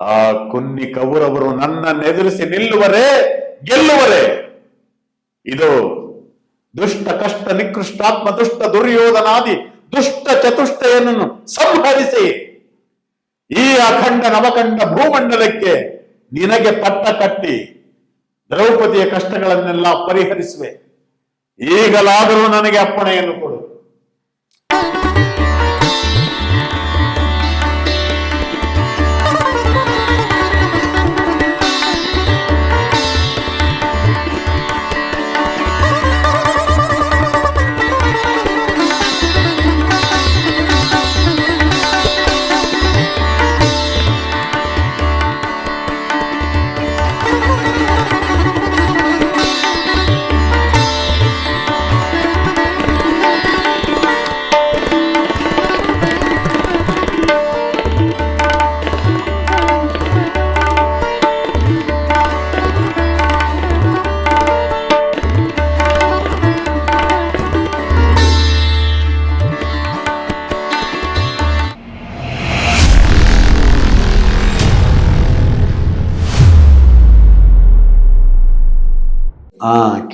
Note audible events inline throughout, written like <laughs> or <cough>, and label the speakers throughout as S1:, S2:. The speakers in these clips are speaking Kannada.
S1: ಆ ಕುನ್ನಿ ಕೌರವರು ನನ್ನನ್ನು ಎದುರಿಸಿ ನಿಲ್ಲುವರೇ, ಗೆಲ್ಲುವರೇ? ಇದು ದುಷ್ಟ ಕಷ್ಟ ನಿಕೃಷ್ಟಾತ್ಮ ದುಷ್ಟ ದುರ್ಯೋಧನಾದಿ ದುಷ್ಟ ಚತುಷ್ಟಯನನ್ನು ಸಂಹರಿಸಿ ಈ ಅಖಂಡ ನವಖಂಡ ಭೂಮಂಡಲಕ್ಕೆ ನಿನಗೆ ಪಟ್ಟ ಕಟ್ಟಿ ದ್ರೌಪದಿಯ ಕಷ್ಟಗಳನ್ನೆಲ್ಲ ಪರಿಹರಿಸುವೆ. ಈಗಲಾದರೂ ನನಗೆ ಅಪ್ಪಣೆಯನ್ನು ಕೊಡು.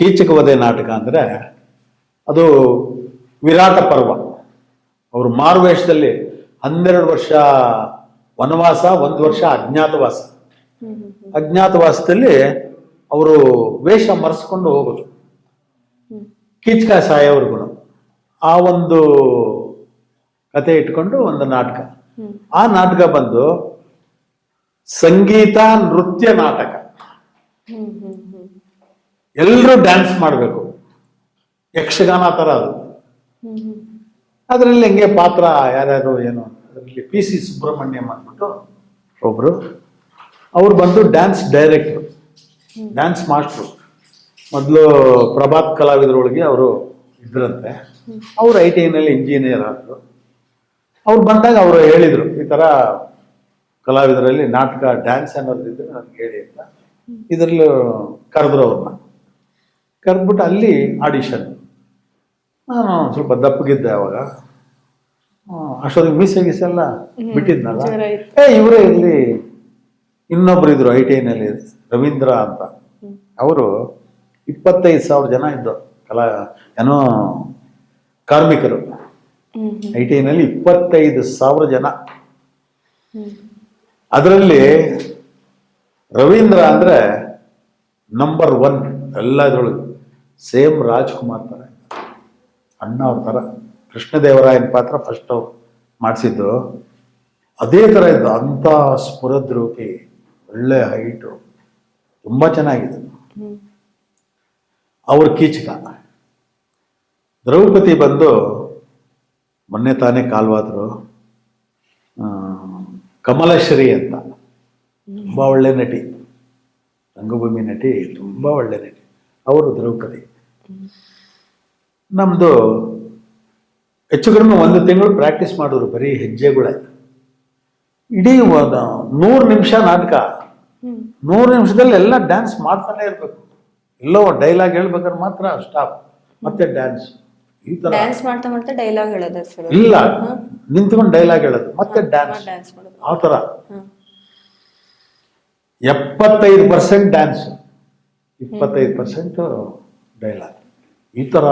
S1: ಕೀಚಕವಧೆ ನಾಟಕ ಅಂದ್ರೆ ಅದು ವಿರಾಟ ಪರ್ವ. ಅವರು ಮಾರುವೇಷದಲ್ಲಿ ಹನ್ನೆರಡು ವರ್ಷ ವನವಾಸ, ಒಂದು ವರ್ಷ ಅಜ್ಞಾತವಾಸ. ಅಜ್ಞಾತವಾಸದಲ್ಲಿ ಅವರು ವೇಷ ಮರೆಸ್ಕೊಂಡು ಹೋಗೋದು. ಕೀಚಕ ಅವ್ರಿಗೂ ಆ ಒಂದು ಕತೆ ಇಟ್ಕೊಂಡು ಒಂದು ನಾಟಕ. ಆ ನಾಟಕ ಬಂದು ಸಂಗೀತ, ನೃತ್ಯ ನಾಟಕ. ಎಲ್ಲರೂ ಡ್ಯಾನ್ಸ್ ಮಾಡಬೇಕು. ಯಕ್ಷಗಾನ ಥರ ಅದು. ಅದರಲ್ಲಿ ಹೆಂಗೆ ಪಾತ್ರ, ಯಾರ್ಯಾರು ಏನು ಅದರಲ್ಲಿ ಪಿ ಸಿ ಸುಬ್ರಹ್ಮಣ್ಯಂ ಅಂದ್ಬಿಟ್ಟು ಒಬ್ಬರು ಅವ್ರು ಬಂದು ಡ್ಯಾನ್ಸ್ ಡೈರೆಕ್ಟ್ರು ಡ್ಯಾನ್ಸ್ ಮಾಸ್ಟ್ರು ಮೊದಲು ಪ್ರಭಾತ್ ಕಲಾವಿದರೊಳಗೆ ಅವರು ಇದ್ರಂತೆ. ಅವ್ರು ಐ ಟಿ ಐನಲ್ಲಿ ಇಂಜಿನಿಯರ್ ಆದರು. ಅವ್ರು ಬಂದಾಗ ಅವರು ಹೇಳಿದರು, ಈ ಥರ ಕಲಾವಿದರಲ್ಲಿ ನಾಟಕ ಡ್ಯಾನ್ಸ್ ಅನ್ನೋದು ಇದ್ರೆ ನನಗೆ ಹೇಳಿ ಅಂತ. ಇದರಲ್ಲೂ ಕರೆದ್ರು ಅವ್ರನ್ನ. ಕರೆದ್ಬಿಟ್ಟು ಅಲ್ಲಿ ಆಡಿಷನ್. ನಾನು ಸ್ವಲ್ಪ ದಪ್ಪಗಿದ್ದೆ ಅವಾಗ. ಅಷ್ಟೊತ್ತಿಗೆ ಮೀಸೆ ಗೀಸೆಲ್ಲ ಬಿಟ್ಟಿದ್ನಲ್ಲ? ಏ ಇವರೇ ಇಲ್ಲಿ ಇನ್ನೊಬ್ರು ಇದ್ರು ಐ ಟಿ ಐನಲ್ಲಿ ರವೀಂದ್ರ ಅಂತ. ಅವರು ಇಪ್ಪತ್ತೈದು ಸಾವಿರ ಜನ ಇದ್ದರು ಕಲಾ ಏನೋ ಕಾರ್ಮಿಕರು. ಐ ಟಿ ಐನಲ್ಲಿ ಇಪ್ಪತ್ತೈದು ಸಾವಿರ ಜನ. ಅದರಲ್ಲಿ ರವೀಂದ್ರ ಅಂದ್ರೆ ನಂಬರ್ ಒನ್ ಎಲ್ಲ ಇದ್ರೊಳಗೆ ಸೇಮ್ ರಾಜ್ಕುಮಾರ್ ಥರ ಅಣ್ಣ ಅವ್ರ ಥರ ಕೃಷ್ಣದೇವರಾಯನ ಪಾತ್ರ ಫಸ್ಟ್ ಅವ್ರು ಮಾಡಿಸಿದ್ದು. ಅದೇ ಥರ ಇದ್ದು ಅಂಥ ಸ್ಫುರದ್ರೂಪಿ ಒಳ್ಳೆ ಹೈಟು ತುಂಬ ಚೆನ್ನಾಗಿದೆ. ಅವ್ರ ಕೀಚಕ. ದ್ರೌಪದಿ ಬಂದು ಮೊನ್ನೆ ತಾನೇ ಕಾಲ್ವಾದ್ರು. ಕಮಲಶ್ರೀ ಅಂತ. ತುಂಬ ಒಳ್ಳೆ ನಟಿ. ರಂಗಭೂಮಿ ನಟಿ ತುಂಬ ಒಳ್ಳೆ ನಟಿ. ಅವರು ದ್ರೌಪದಿ. ನಮ್ದು ಹೆಚ್ಚು ಕಡಿಮೆ ಒಂದು ತಿಂಗಳು ಪ್ರಾಕ್ಟೀಸ್ ಮಾಡಿದ್ರು ಬರೀ ಹೆಜ್ಜೆಗಳೇ. ಇಡೀ ಒಂದು ನೂರು ನಿಮಿಷ ನಾಟಕ. ನೂರು ನಿಮಿಷದಲ್ಲಿ ಎಲ್ಲ ಡ್ಯಾನ್ಸ್ ಮಾಡ್ತಾನೆ ಇರಬೇಕು. ಎಲ್ಲೋ ಡೈಲಾಗ್ ಹೇಳ್ಬೇಕಾದ್ರೆ ಮಾತ್ರ ಸ್ಟಾಪ್ ಮತ್ತೆ ಡ್ಯಾನ್ಸ್ ಈ ತರ.
S2: ಡ್ಯಾನ್ಸ್ ಮಾಡ್ತಾ ಮಾಡ್ತಾ ಡೈಲಾಗ್ ಹೇಳೋದು ಸರ್
S1: ಇಲ್ಲ. ನಿಂತ್ಕೊಂಡು ಡೈಲಾಗ್ ಹೇಳೋದು. ಮತ್ತೆ ಡ್ಯಾನ್ಸ್ ಆ ಥರ. ಎಪ್ಪತ್ತೈದು ಪರ್ಸೆಂಟ್ ಡ್ಯಾನ್ಸ್ ಇಪ್ಪತ್ತೈದು ಪರ್ಸೆಂಟ್ ಡೈಲಾಗ್ ಈ ಥರ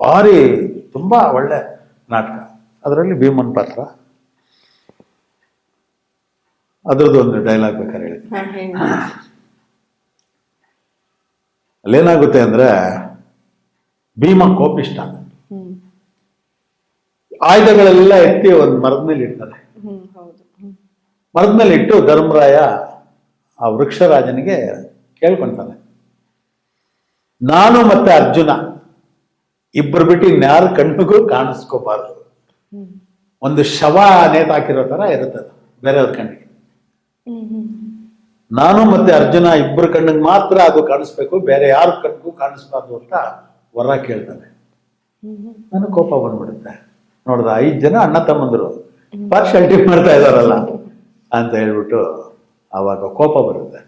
S1: ಭಾರಿ ತುಂಬ ಒಳ್ಳೆ ನಾಟಕ. ಅದರಲ್ಲಿ ಭೀಮನ್ ಪಾತ್ರ. ಅದರದ್ದು ಒಂದು ಡೈಲಾಗ್ ಬೇಕಾದ್ರೆ ಹೇಳಿ. ಅಲ್ಲೇನಾಗುತ್ತೆ ಅಂದ್ರೆ ಭೀಮ ಕೋಪಿಷ್ಟ. ಆಯುಧಗಳೆಲ್ಲ ಎತ್ತಿ ಒಂದು ಮರದ ಮೇಲೆ ಇಡ್ತಾರೆ. ಮರದ ಮೇಲೆ ಇಟ್ಟು ಧರ್ಮರಾಯ ಆ ವೃಕ್ಷರಾಜನಿಗೆ ಕೇಳ್ಕೊಂತಾನೆ ನಾನು ಮತ್ತೆ ಅರ್ಜುನ. ಇಬ್ಬರು ಬಿಟ್ಟು ಇನ್ಯಾರ ಕಣ್ಣಿಗೂ ಕಾಣಿಸ್ಕೋಬಾರ್ದು. ಒಂದು ಶವ ನೇತಾಕಿರೋ ತರ ಇರುತ್ತೆ ಅದು, ಬೇರೆಯವ್ರ ಕಣ್ಣಿಗೆ. ನಾನು ಮತ್ತೆ ಅರ್ಜುನ ಇಬ್ಬರು ಕಣ್ಣಿಗೆ ಮಾತ್ರ ಅದು ಕಾಣಿಸ್ಬೇಕು, ಬೇರೆ ಯಾರ ಕಣ್ಣಿಗೂ ಕಾಣಿಸ್ಬಾರ್ದು ಅಂತ ವರ ಕೇಳ್ತಾನೆ ನನಗೆ ಕೋಪ ಬಂದ್ಬಿಡುತ್ತೆ. ನೋಡ್ದ ಐದು ಜನ ಅಣ್ಣ ತಮ್ಮಂದರು ಪಾರ್ಶಾಲಿಟಿ ಮಾಡ್ತಾ ಇದಾರಲ್ಲ ಅಂತ ಹೇಳ್ಬಿಟ್ಟು ಆವಾಗ ಕೋಪ ಬರುತ್ತೆ.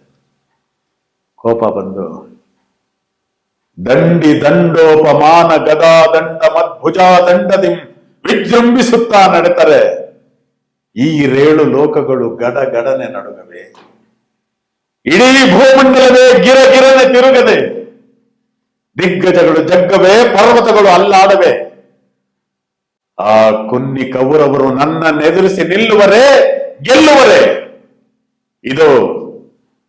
S1: ಕೋಪ ಬಂದು ದಂಡಿ ದಂಡೋಪಮಾನ ಗದಾ ದಂಡ ಮದ್ಭುಜಾ ದಂಡದಿಂ ವಿಜೃಂಭಿಸುತ್ತಾ ನಡೆತಾರೆ. ಈ ರೇಳು ಲೋಕಗಳು ಗಡ ಗಡನೆ ನಡುಗವೆ. ಇಡೀ ಭೂಮಂಡಲವೇ ಗಿರ ಗಿರನೆ ತಿರುಗದೆ. ದಿಗ್ಗಜಗಳು ಜಗ್ಗವೆ, ಪರ್ವತಗಳು ಅಲ್ಲಾಡವೆ. ಆ ಕುನ್ನಿ ಕೌರವರು ನನ್ನನ್ನೆದುರಿಸಿ ನಿಲ್ಲುವರೆ, ಗೆಲ್ಲುವರೆ. ಇದು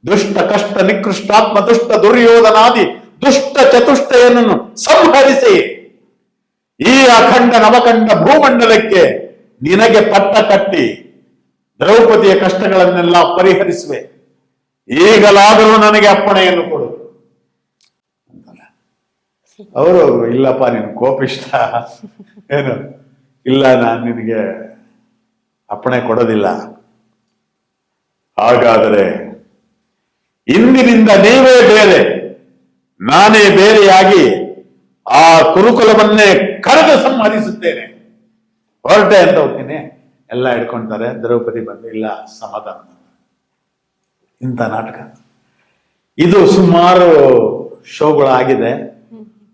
S1: ದುಷ್ಟ ಕಷ್ಟ ನಿಕೃಷ್ಟಾತ್ಮ ದುಷ್ಟ ದುರ್ಯೋಧನಾದಿ ದುಷ್ಟ ಚತುಷ್ಟಯನನ್ನು ಸಂಹರಿಸಿ ಈ ಅಖಂಡ ನವಖಂಡ ಭೂಮಂಡಲಕ್ಕೆ ನಿನಗೆ ಪಟ್ಟ ಕಟ್ಟಿ ದ್ರೌಪದಿಯ ಕಷ್ಟಗಳನ್ನೆಲ್ಲ ಪರಿಹರಿಸುವೆ. ಈಗಲಾದರೂ ನನಗೆ ಅಪ್ಪಣೆಯನ್ನು ಕೊಡು. ಅವರು, ಇಲ್ಲಪ್ಪ, ನೀನು ಕೋಪಿಷ್ಟ. ಏನು? ಇಲ್ಲ, ನಾನು ನಿನಗೆ ಅಪ್ಪಣೆ ಕೊಡೋದಿಲ್ಲ. ಹಾಗಾದರೆ ಇಂದಿನಿಂದ ನೀವೇ ಬೇರೆ. ನಾನೇ ಬೇರೆಯಾಗಿ ಆ ಕುರುಕುಲವನ್ನೇ ಕರೆದು ಸಂಹರಿಸುತ್ತೇನೆ. ಹೊರಟೆ ಅಂತ ಹೋಗ್ತೀನಿ. ಎಲ್ಲ ಇಟ್ಕೊಂತಾರೆ ದ್ರೌಪದಿ ಬಂದು, ಇಲ್ಲ, ಸಮಾಧಾನ. ಇಂಥ ನಾಟಕ. ಇದು ಸುಮಾರು ಶೋಗಳಾಗಿದೆ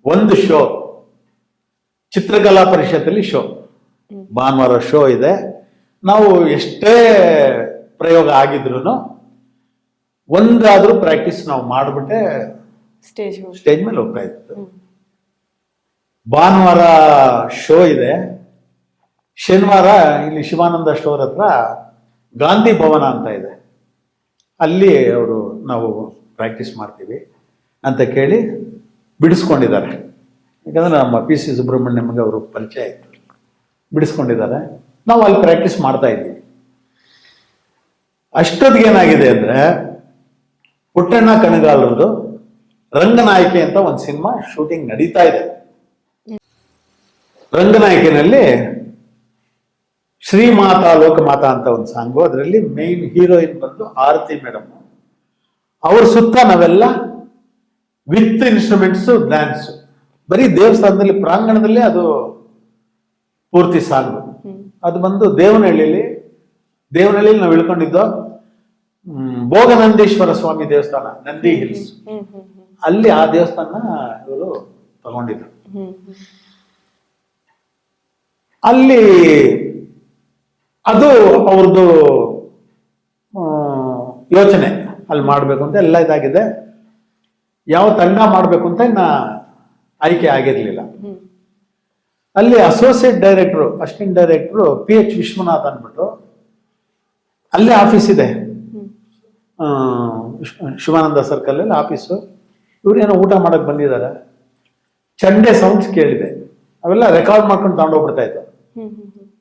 S1: ಒಂದು ಶೋ, ಚಿತ್ರಕಲಾ ಪರಿಷತ್ತಲ್ಲಿ ಶೋ. ಭಾನುವಾರ ಶೋ ಇದೆ. ನಾವು ಎಷ್ಟೇ ಪ್ರಯೋಗ ಆಗಿದ್ರು ಒಂದಾದ್ರೂ ಪ್ರಾಕ್ಟೀಸ್ ನಾವು ಮಾಡಿಬಿಟ್ಟೆ
S2: ಸ್ಟೇಜ್
S1: ಮೇಲೆ ಹೋಗ್ತಾ ಇತ್ತು. ಭಾನುವಾರ ಶೋ ಇದೆ. ಶನಿವಾರ ಇಲ್ಲಿ ಶಿವಾನಂದ ಸ್ಟೋರ್ ಹತ್ರ ಗಾಂಧಿ ಭವನ ಅಂತ ಇದೆ. ಅಲ್ಲಿ ಅವರು ನಾವು ಪ್ರಾಕ್ಟೀಸ್ ಮಾಡ್ತೀವಿ ಅಂತ ಕೇಳಿ ಬಿಡಿಸ್ಕೊಂಡಿದ್ದಾರೆ. ಯಾಕಂದ್ರೆ ನಮ್ಮ ಪಿ ಸಿ ಸುಬ್ರಹ್ಮಣ್ಯಮ್ಗೆ ಅವರು ಪರಿಚಯ ಆಯಿತು ಬಿಡಿಸ್ಕೊಂಡಿದ್ದಾರೆ. ನಾವು ಅಲ್ಲಿ ಪ್ರಾಕ್ಟೀಸ್ ಮಾಡ್ತಾ ಇದ್ದೀವಿ. ಅಷ್ಟೊತ್ತಿಗೆ ಏನಾಗಿದೆ ಅಂದ್ರೆ ಪುಟ್ಟಣ್ಣ ಕಣಗಾಲರದು ರಂಗನಾಯಕಿ ಅಂತ ಒಂದು ಸಿನಿಮಾ ಶೂಟಿಂಗ್ ನಡೀತಾ ಇದೆ. ರಂಗನಾಯಕಿನಲ್ಲಿ ಶ್ರೀಮಾತಾ ಲೋಕಮಾತಾ ಅಂತ ಒಂದು ಸಾಂಗು, ಅದರಲ್ಲಿ ಮೇನ್ ಹೀರೋಯಿನ್ ಬಂದು ಆರತಿ ಮೇಡಮ್ ಅವ್ರ ಸುತ್ತ ನಾವೆಲ್ಲ ವಿತ್ ಇನ್ಸ್ಟ್ರೂಮೆಂಟ್ಸ್ ಡ್ಯಾನ್ಸ್ ಬರೀ ದೇವಸ್ಥಾನದಲ್ಲಿ, ಪ್ರಾಂಗಣದಲ್ಲಿ ಅದು ಪೂರ್ತಿ ಸಾಂಗು. ಅದು ಬಂದು ದೇವನಹಳ್ಳಿಲಿ ದೇವನಹಳ್ಳಿಲಿ ನಾವು ಇಳ್ಕೊಂಡಿದ್ದು ಭೋಗನಂದೀಶ್ವರ ಸ್ವಾಮಿ ದೇವಸ್ಥಾನ, ನಂದಿ ಹಿಲ್ಸ್ ಅಲ್ಲಿ ಆ ದೇವಸ್ಥಾನ ಇವರು ತಗೊಂಡಿದ್ರು. ಅಲ್ಲಿ ಅದು ಅವ್ರದ್ದು ಯೋಚನೆ. ಅಲ್ಲಿ ಮಾಡಬೇಕು ಅಂತ ಎಲ್ಲ ಇದಾಗಿದೆ. ಯಾವ ತಂಡ ಮಾಡಬೇಕು ಅಂತ ಇನ್ನ ಆಯ್ಕೆ ಆಗಿರಲಿಲ್ಲ. ಅಲ್ಲಿ associate director assistant director P H Vishwanath ಅಂದ್ಬಿಟ್ಟು ಅಲ್ಲೇ ಆಫೀಸ್ ಇದೆ. ಶಿವಾನಂದ ಸರ್ಕಲ್ ಅಲ್ಲಿ ಆಫೀಸು ಇವ್ರೇನೋ ಊಟ ಮಾಡಕ್ ಬಂದಿದ್ದಾರೆ. ಚಂಡೆ ಸೌಂಡ್ಸ್ ಕೇಳಿದೆ. ಅವೆಲ್ಲ ರೆಕಾರ್ಡ್ ಮಾಡ್ಕೊಂಡು ತಗೊಂಡೋಗ್ಬಿಡ್ತಾ ಇತ್ತು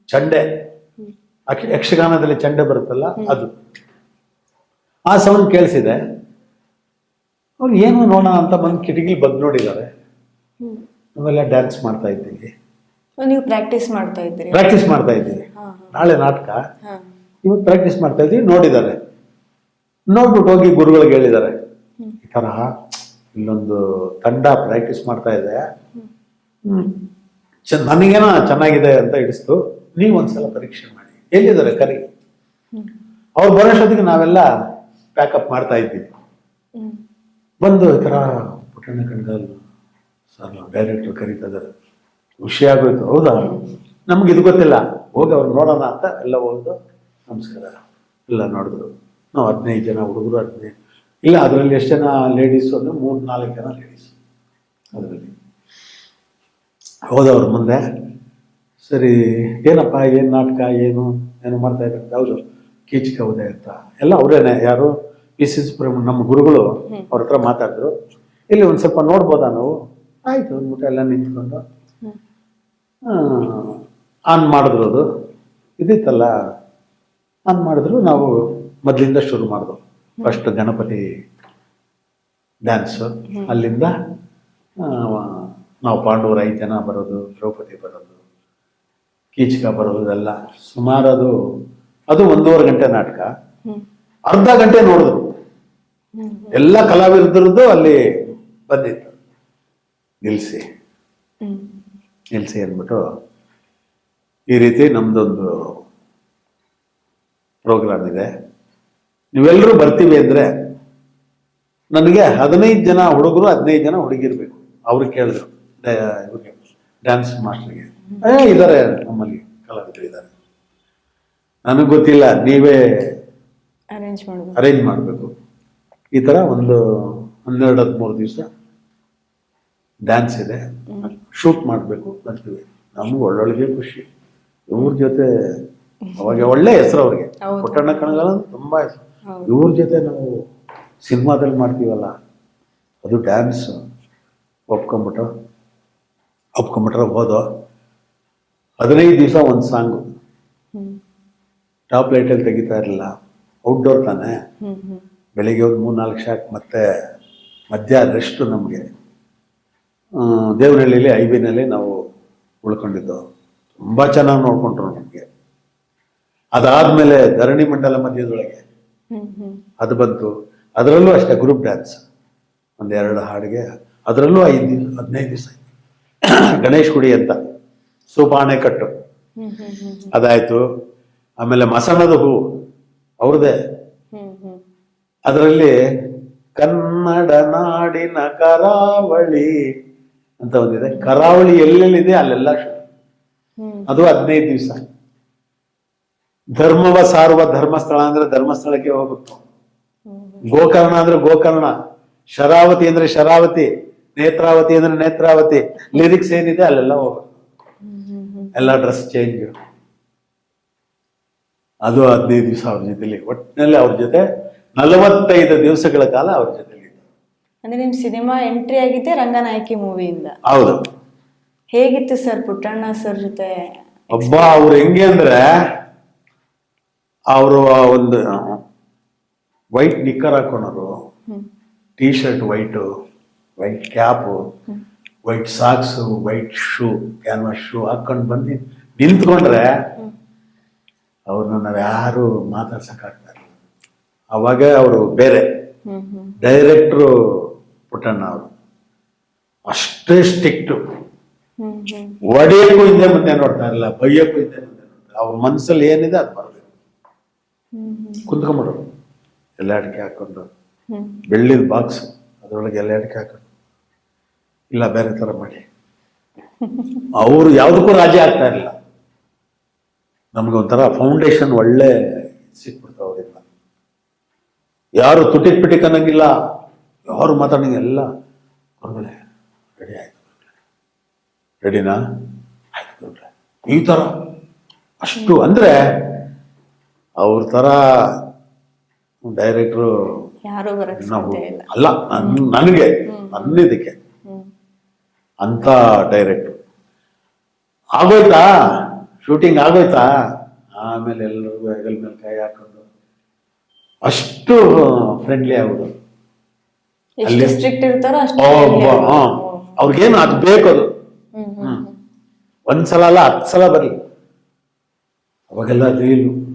S1: ಚಂಡೆ. ಯಕ್ಷಗಾನದಲ್ಲಿ ಚಂಡೆ ಬರುತ್ತಲ್ಲ ಅದು. ಆ ಸೌಂಡ್ ಕೇಳಿಸಿದೆ. ಅವ್ರು ಏನು ನೋಡೋಣ ಅಂತ ಬಂದು ಕಿಟಕಿಲಿ ಬಗ್ ನೋಡಿದ್ದಾರೆ.
S2: ಹ್ಮ್.
S1: ನಾವೆಲ್ಲ ಡ್ಯಾನ್ಸ್ ಮಾಡ್ತಾ ಇದ್ದೀವಿ.
S2: ನೀವು ಪ್ರಾಕ್ಟೀಸ್ ಮಾಡ್ತಾ ಇದ್ದೀರಿ.
S1: ಪ್ರಾಕ್ಟೀಸ್ ಮಾಡ್ತಾ ಇದ್ದೀವಿ. ನಾಳೆ ನಾಟಕ. ಇವತ್ತು ಪ್ರಾಕ್ಟೀಸ್ ಮಾಡ್ತಾ ಇದ್ದೀವಿ ನೋಡಿದ್ದಾರೆ. ನೋಡ್ಬಿಟ್ಟು ಹೋಗಿ ಗುರುಗಳಿಗೆ ಹೇಳಿದ್ದಾರೆ. ಈ ಥರ ಇಲ್ಲೊಂದು ತಂಡ ಪ್ರಾಕ್ಟೀಸ್ ಮಾಡ್ತಾ ಇದೆ. ನನಗೇನೋ ಚೆನ್ನಾಗಿದೆ ಅಂತ ಹಿಡಿಸ್ತು. ನೀವು ಒಂದ್ಸಲ ಪರೀಕ್ಷೆ ಮಾಡಿ. ಎಲ್ಲಿದ್ದಾರೆ ಕರಿ? ಅವ್ರು ಬರೋಷ್ಟೊತ್ತಿಗೆ ನಾವೆಲ್ಲ ಪ್ಯಾಕಪ್ ಮಾಡ್ತಾ ಇದ್ದೀವಿ. ಬಂದು ಈ ಥರ ಪುಟ್ಟಣ್ಣ ಕಣ್ಗಾಲ್ ಸರ್ ಡೈರೆಕ್ಟರ್ ಕರೀತಾ ಇದ್ದಾರೆ ಖುಷಿ ಆಗೋಯ್ತು ಹೌದಾ? ನಮ್ಗೆ ಇದು ಗೊತ್ತಿಲ್ಲ. ಹೋಗಿ ಅವ್ರು ನೋಡೋಣ ಅಂತ ಎಲ್ಲ ಹೋಗ್ದು ನಮಸ್ಕಾರ ಎಲ್ಲ ನೋಡಿದ್ರು. ನಾವು ಹದಿನೈದು ಜನ ಹುಡುಗರು ಹದಿನೈದು ಇಲ್ಲ ಅದರಲ್ಲಿ ಎಷ್ಟು ಜನ ಲೇಡೀಸು ಅಂದ್ರೆ ಮೂರು ನಾಲ್ಕು ಜನ ಲೇಡೀಸ್ ಅದರಲ್ಲಿ. ಹೋದವ್ರ ಮುಂದೆ. ಸರಿ ಏನಪ್ಪ ಏನು ನಾಟಕ ಏನು ಏನು ಮಾಡ್ತಾ ಇದ್ದಾರೆ? ಹೌದು ಕೀಚಿಕ ಉದಯ ಅಂತ. ಎಲ್ಲ ಅವರೇನೆ ಯಾರು? ಪಿ ಸಿ ಸುಬ್ರಹ್ಮಣ್ಯ ನಮ್ಮ ಗುರುಗಳು ಅವ್ರ ಹತ್ರ ಮಾತಾಡಿದ್ರು. ಇಲ್ಲಿ ಒಂದು ಸ್ವಲ್ಪ ನೋಡ್ಬೋದಾ ನಾವು? ಆಯಿತು ಅಂದ್ಬಿಟ್ಟು ಎಲ್ಲ ನಿಂತ್ಕೊಂಡು. ಆನ್ ಮಾಡಿದ್ರು ಅದು. ಇದಿತ್ತಲ್ಲ. ಆನ್ ಮಾಡಿದ್ರು ನಾವು ಮೊದಲಿಂದ ಶುರು ಮಾಡಿದ್ವು. First Ganapati dance. ಅಲ್ಲಿಂದ ನಾವು ಪಾಂಡವರು ಐದು ಜನ ಬರೋದು ದ್ರೌಪದಿ ಬರೋದು ಕೀಚಕ ಬರೋದು ಇದೆಲ್ಲ ಸುಮಾರು ಅದು ಅದು ಒಂದೂವರೆ ಗಂಟೆ ನಾಟಕ. ಅರ್ಧ ಗಂಟೆ ನೋಡಿದ್ರು. ಎಲ್ಲ ಕಲಾವಿದರದ್ದು ಅಲ್ಲಿ ಬಂದಿತ್ತು. ನಿಲ್ಸಿ.
S2: ನಿಲ್ಸಿ
S1: ನಿಲ್ಲಿಸಿ ಅಂದ್ಬಿಟ್ಟು ಈ ರೀತಿ ನಮ್ದೊಂದು ಪ್ರೋಗ್ರಾಮ್ ಇದೆ. ನೀವೆಲ್ಲರೂ ಬರ್ತೀವಿ ಅಂದ್ರೆ ನನಗೆ ಹದಿನೈದು ಜನ ಹುಡುಗರು ಹದಿನೈದು ಜನ ಹುಡುಗಿರ್ಬೇಕು. ಅವ್ರು ಕೇಳಿದ್ರು ಇವ್ರಿಗೆ ಡ್ಯಾನ್ಸ್ ಮಾಸ್ಟರ್ಗೆ ಏ ಇದ್ದಾರೆ ನಮ್ಮಲ್ಲಿ ಕಲಾವಿದರು ಇದ್ದಾರೆ ನನಗೆ ಗೊತ್ತಿಲ್ಲ ನೀವೇ
S2: ಅರೇಂಜ್
S1: ಮಾಡಬೇಕು. ಈ ಥರ ಒಂದು ಹನ್ನೆರಡು ಹದಿಮೂರು ದಿವಸ ಡ್ಯಾನ್ಸ್ ಇದೆ. ಶೂಟ್ ಮಾಡಬೇಕು ಬರ್ತೀವಿ ನಮ್ಗೆ ಒಳ್ಳೊಳಗೆ ಖುಷಿ. ಇವ್ರ ಜೊತೆ ಅವಾಗ ಒಳ್ಳೆ ಹೆಸರು ಅವ್ರಿಗೆ. ಪುಟ್ಟಣ್ಣ ಕಣಗಾಲ ತುಂಬ ಹೆಸರು. ಇವ್ರ ಜೊತೆ ನಾವು ಸಿನಿಮಾದಲ್ಲಿ ಮಾಡ್ತೀವಲ್ಲ ಅದು ಡ್ಯಾನ್ಸ್ ಒಪ್ಕೊಂಬಿಟ್ಟು ಒಪ್ಕೊಂಬಿಟ್ರೆ ಹೋದೋ ಹದಿನೈದು ದಿವಸ ಒಂದು ಸಾಂಗು ಟಾಪ್ ಲೈಟಲ್ಲಿ ತೆಗಿತಾ ಇರಲಿಲ್ಲ. ಔಟ್ಡೋರ್ ತಾನೆ. ಬೆಳಿಗ್ಗೆ ಒಂದು ಮೂರು ನಾಲ್ಕು ಶಾಟ್ ಮತ್ತೆ ಮಧ್ಯ ರೆಸ್ಟ್ ನಮಗೆ. ದೇವನಹಳ್ಳಿಲಿ ಐ ಬಿನಲ್ಲಿ ನಾವು ಉಳ್ಕೊಂಡಿದ್ದು. ತುಂಬ ಚೆನ್ನಾಗಿ ನೋಡ್ಕೊಂಡ್ರು ನಮಗೆ. ಅದಾದಮೇಲೆ ಧರಣಿ ಮಂಡಲ ಮಧ್ಯದೊಳಗೆ ಅದು ಬಂತು. ಅದರಲ್ಲೂ ಅಷ್ಟೇ ಗ್ರೂಪ್ ಡ್ಯಾನ್ಸ್ ಒಂದೆರಡು ಹಾಡಿಗೆ. ಅದರಲ್ಲೂ ಐದು ದಿನ ಹದಿನೈದು ದಿವಸ ಗಣೇಶ್ ಗುಡಿ ಅಂತ. ಸೂಪಾಣೆಕಟ್ಟು
S2: ಕಟ್ಟು. ಹ್ಮ್ ಹ್ಮ್
S1: ಅದಾಯಿತು. ಆಮೇಲೆ ಮಸಣದ ಹೂ.
S2: ಹ್ಮ್
S1: ಅದರಲ್ಲಿ ಕನ್ನಡ ನಾಡಿನ ಕರಾವಳಿ ಅಂತ ಒಂದಿದೆ. ಕರಾವಳಿ ಎಲ್ಲೆಲ್ಲಿದೆ? ಅಲ್ಲೆಲ್ಲ. ಅದು ಹದಿನೈದು ದಿವಸ. ಧರ್ಮವ ಸಾರುವ ಧರ್ಮಸ್ಥಳ ಅಂದ್ರೆ ಧರ್ಮಸ್ಥಳಕ್ಕೆ ಹೋಗುತ್ತೆ ಗೋಕರ್ಣ ಅಂದ್ರೆ ಗೋಕರ್ಣ. ಶರಾವತಿ ಅಂದ್ರೆ ಶರಾವತಿ ನೇತ್ರಾವತಿ ಅಂದ್ರೆ ನೇತ್ರಾವತಿ ಲಿರಿಕ್ಸ್ ಏನಿದೆ ಅಲ್ಲೆಲ್ಲ ಹೋಗುತ್ತೆ ಎಲ್ಲ ಡ್ರೆಸ್ ಚೇಂಜ್ ಅದು ಹದಿನೈದು ದಿವಸ ಅವ್ರ ಜೊತೆಲಿ. ಒಟ್ಟಿನಲ್ಲಿ ಅವ್ರ ಜೊತೆ ನಲವತ್ತೈದು ದಿವಸಗಳ ಕಾಲ ಅವ್ರ ಜೊತೆಲಿ
S2: ಅಂದ್ರೆ ನಿಮ್ ಸಿನಿಮಾ ಎಂಟ್ರಿ ಆಗಿದೆ ರಂಗನಾಯಕಿ ಮೂವಿಯಿಂದ
S1: ಹೌದು.
S2: ಹೇಗಿತ್ತು ಸರ್ ಪುಟ್ಟಣ್ಣ ಸರ್ ಜೊತೆ?
S1: ಒಬ್ಬ ಅವ್ರು ಹೆಂಗೆ ಅಂದ್ರೆ ಅವರು ಒಂದು white knicker ಹಾಕೊಂಡರು T shirt white white cap white socks white shoe canvas shoe ಹಾಕೊಂಡು ಬಂದು ನಿಂತ್ಕೊಂಡ್ರೆ ಅವ್ರನ್ನ ನಾವು ಯಾರು ಮಾತಾಡ್ಸಕ್ಕಾಗ್ತಾ ಇಲ್ಲ. ಅವಾಗ ಅವರು ಬೇರೆ. ಡೈರೆಕ್ಟ್ರು ಪುಟ್ಟಣ್ಣ ಅವರು. ಅಷ್ಟೇ ಸ್ಟಿಕ್ಟು ಒಡೆಯಕ್ಕೂ ಹಿಂದೆ ಮುಂದೆ ನೋಡ್ತಾ ಇರಲಿಲ್ಲ ಬೈಯಕ್ಕೂ ಹಿಂದೆ ಮುಂದೆ ನೋಡ್ತಾರೆ ಅವ್ರ ಮನಸ್ಸಲ್ಲಿ ಏನಿದೆ ಅದು
S2: ಹ್ಮ್
S1: ಎಲ್ಲ ಅಡಿಕೆ ಹಾಕೊಂಡು. ಬೆಳ್ಳಿದ ಬಾಕ್ಸ್ ಅದರೊಳಗೆ ಎಲ್ಲ ಅಡಿಕೆ ಹಾಕೊಂಡು. ಇಲ್ಲ, ಬೇರೆ ಥರ ಮಾಡಿ. ಅವರು ಯಾವುದಕ್ಕೂ ರಾಜಿ ಆಗ್ತಾ ಇರಲಿಲ್ಲ. ನಮ್ಗೆ ಒಂಥರ ಫೌಂಡೇಶನ್ ಒಳ್ಳೆ ಸಿಕ್ಬಿಡ್ತಾವ ಅವರಿಂದ. ಯಾರು ತುಟಿಕ್ ಪಿಟಿಕ್ ಅನ್ನಂಗಿಲ್ಲ. ಯಾರು ಮಾತಾಡಂಗಿಲ್ಲ ಗುರುಗಳೇ ರೆಡಿ ಆಯ್ತು ರೆಡಿನಾ ಆಯ್ತು ಈ ಥರ ಅಷ್ಟು ಅಂದ್ರೆ ಅವ್ರ ಥರ ಡೈರೆಕ್ಟ್ರು
S2: ಯಾರು ಬರಕ್
S1: ನಾವು
S2: ಸಾಧ್ಯ ಇಲ್ಲ.
S1: ಅಲ್ಲ ನನ್- ನನಗೆ ನನ್ನಿದಕ್ಕೆ.
S2: ಇದಕ್ಕೆ
S1: ಅಂತ ಡೈರೆಕ್ಟ್ರು ಆಗೋಯ್ತಾ? ಶೂಟಿಂಗ್ ಆಗೋಯ್ತಾ? ಆಮೇಲೆ ಎಲ್ಲರಿಗೂ ಹೆಗಲ್ ಮೇಲೆ ಕೈ ಹಾಕೊಂಡು ಅಷ್ಟು ಫ್ರೆಂಡ್ಲಿ ಆಗೋದು.
S2: ಎಷ್ಟು ಸ್ಟ್ರಿಕ್ಟ್ ಇರ್ತಾರೋ ಅಷ್ಟು friendly.
S1: ಅವ್ರಿಗೇನು ಅದು ಬೇಕದು.
S2: ಹ್ಮ್ ಹ್ಮ್ ಹ್ಮ್.
S1: ಒಂದ್ಸಲ ಅಲ್ಲ ಹತ್ತು ಸಲ ಬರಲಿ. ಅವಾಗೆಲ್ಲ
S2: ಹ್ಮ್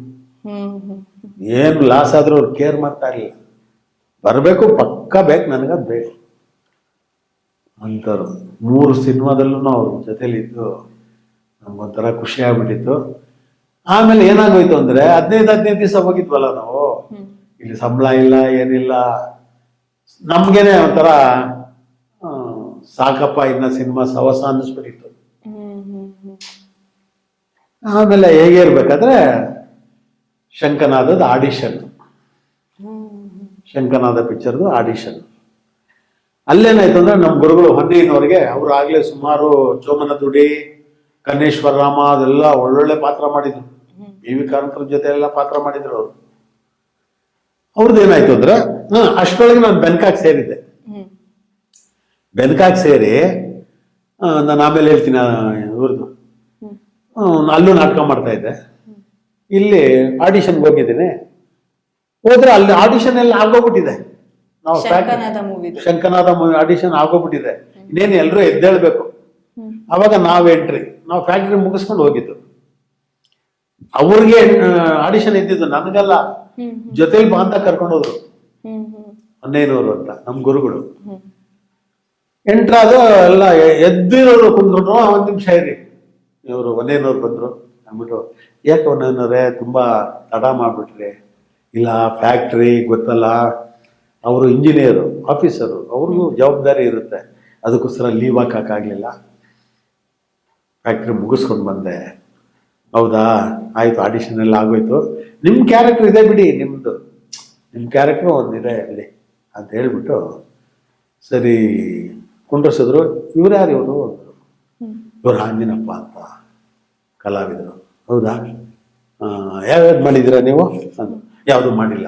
S1: ಏನು ಲಾಸ್ ಆದರೂ ಅವ್ರು ಕೇರ್ ಮಾಡ್ತಾ ಇರಲಿಲ್ಲ ಬರಬೇಕು ಪಕ್ಕ ಬೇಕು ನನಗೆ ಬೇಕು. ಅಂಥವ್ರು ಮೂರು ಸಿನಿಮಾದಲ್ಲೂ ಅವ್ರ ಜೊತೆಲಿ ಇದ್ದು ನಮ್ಗೊಂಥರ ಖುಷಿ ಆಗ್ಬಿಟ್ಟಿತ್ತು. ಆಮೇಲೆ ಏನಾಗೋಯ್ತು ಅಂದ್ರೆ ಹದಿನೈದು ಹದಿನೈದು ದಿವಸ ಹೋಗಿದ್ವಲ್ಲ ನಾವು. ಇಲ್ಲಿ ಸಂಬಳ ಇಲ್ಲ ಏನಿಲ್ಲ. ನಮ್ಗೇನೆ ಒಂಥರ ಸಾಕಪ್ಪ ಇನ್ನ ಸಿನಿಮಾ ಸವಸ ಅನ್ನಿಸ್ಬಿಟ್ಟಿತ್ತು ಆಮೇಲೆ ಹೇಗೆ ಇರ್ಬೇಕಾದ್ರೆ ಶಂಕನಾದದ ಆಡಿಷನ್. ಶಂಕನಾದ ಪಿಕ್ಚರ್ದು ಆಡಿಷನ್. ಅಲ್ಲೇನಾಯ್ತು ಅಂದ್ರೆ ನಮ್ಮ ಗುರುಗಳು ಹೊನ್ನೆಯವರಿಗೆ ಅವರು ಆಗ್ಲೇ ಸುಮಾರು ಚೋಮನ ದುಡಿ ಕನ್ನೇಶ್ವರ ರಾಮ ಅದೆಲ್ಲ ಒಳ್ಳೊಳ್ಳೆ ಪಾತ್ರ ಮಾಡಿದ್ರು. ಬಿ ವಿ ಕಾರಂತರ ಜೊತೆ ಎಲ್ಲ ಪಾತ್ರ ಮಾಡಿದ್ರು ಅವರು. ಅವ್ರದ್ದು ಏನಾಯ್ತು ಅಂದ್ರೆ ಹಾ ಅಷ್ಟರೊಳಗೆ ನಾನು ಬೆನ್ಕಾಕ್ ಸೇರಿದ್ದೆ.
S2: ಹ್ಮ್.
S1: ಬೆನ್ಕಾಕ್ ಸೇರಿ ನಾನು ಆಮೇಲೆ ಹೇಳ್ತೀನಿ ಇವ್ರದ್ದು ಅಲ್ಲೂ ನಾಟಕ ಮಾಡ್ತಾ ಇದ್ದೆ. ಇಲ್ಲಿ ಆಡಿಷನ್ಗೆ ಹೋಗಿದ್ದೀನಿ. ಹೋದ್ರೆ ಅಲ್ಲಿ ಆಡಿಷನ್ ಎಲ್ಲ ಆಗೋಗ್ಬಿಟ್ಟಿದೆ. ನಾವು
S2: ಶಂಕನಾದ
S1: ಮೂವಿ ಆಡಿಷನ್ ಆಗೋಗ್ಬಿಟ್ಟಿದೆ. ಇನ್ನೇನು ಎಲ್ಲರೂ ಎದ್ದೇಳ್ಬೇಕು. ಅವಾಗ ನಾವ್ ಎಂಟ್ರಿ ನಾವು ಫ್ಯಾಕ್ಟ್ರಿ ಮುಗಿಸ್ಕೊಂಡು ಹೋಗಿದ್ದು. ಅವ್ರಿಗೆ ಆಡಿಷನ್ ಇದ್ದಿದ್ದು ನನಗಲ್ಲ. ಜೊತೆಲಿ ಬಾಂಧ ಅಂತ ಕರ್ಕೊಂಡು ಹೋದ್ರು.
S2: ಹ್ಮ್ ಹ್ಮ್.
S1: ಅಂತ ನಮ್ಮ ಗುರುಗಳು. ಎಂಟ್ರಾದ ಎಲ್ಲ ಎದ್ದಿರೋರು ಕುಂದ್ರು ಒಂದ್ ನಿಮಿಷ ಇರಿ. ಇವರು ಒಂದೇನವ್ರು ಬಂದ್ರು. ಅಂದ್ಬಿಟ್ಟು ಯಾಕೆ ಒಂದೇನವ್ರೆ ತುಂಬ ತಡ ಮಾಡಿಬಿಟ್ರಿ? ಇಲ್ಲ ಫ್ಯಾಕ್ಟ್ರಿ ಗೊತ್ತಲ್ಲ. ಅವರು ಇಂಜಿನಿಯರು ಆಫೀಸರು ಅವ್ರಿಗೂ ಜವಾಬ್ದಾರಿ ಇರುತ್ತೆ. ಅದಕ್ಕೋಸ್ಕರ ಲೀವ್ ಹಾಕೋಕ್ಕಾಗಲಿಲ್ಲ ಫ್ಯಾಕ್ಟ್ರಿ ಮುಗಿಸ್ಕೊಂಡು ಬಂದೆ. ಹೌದಾ? ಆಯಿತು ಆಡಿಷನ್ ಎಲ್ಲ ಆಗೋಯ್ತು. ನಿಮ್ಮ ಕ್ಯಾರೆಕ್ಟ್ರ್ ಇದೆ ಬಿಡಿ ನಿಮ್ಮದು ನಿಮ್ಮ ಕ್ಯಾರೆಕ್ಟ್ರು ಒಂದಿದೆ ಬಿಡಿ ಅಂತ ಹೇಳ್ಬಿಟ್ಟು ಸರಿ ಕುಂಡ್ರಸಿದ್ರು. ಇವ್ರು? ಯಾರು ಇವರು ಇವರು ಆಂಜಿನಪ್ಪ ಅಂತ ಕಲಾವಿದರು. ಹೌದಾ? ಯಾವ್ಯಾವ್ದು ಮಾಡಿದ್ದೀರಾ ನೀವು. ಯಾವುದು ಮಾಡಿಲ್ಲ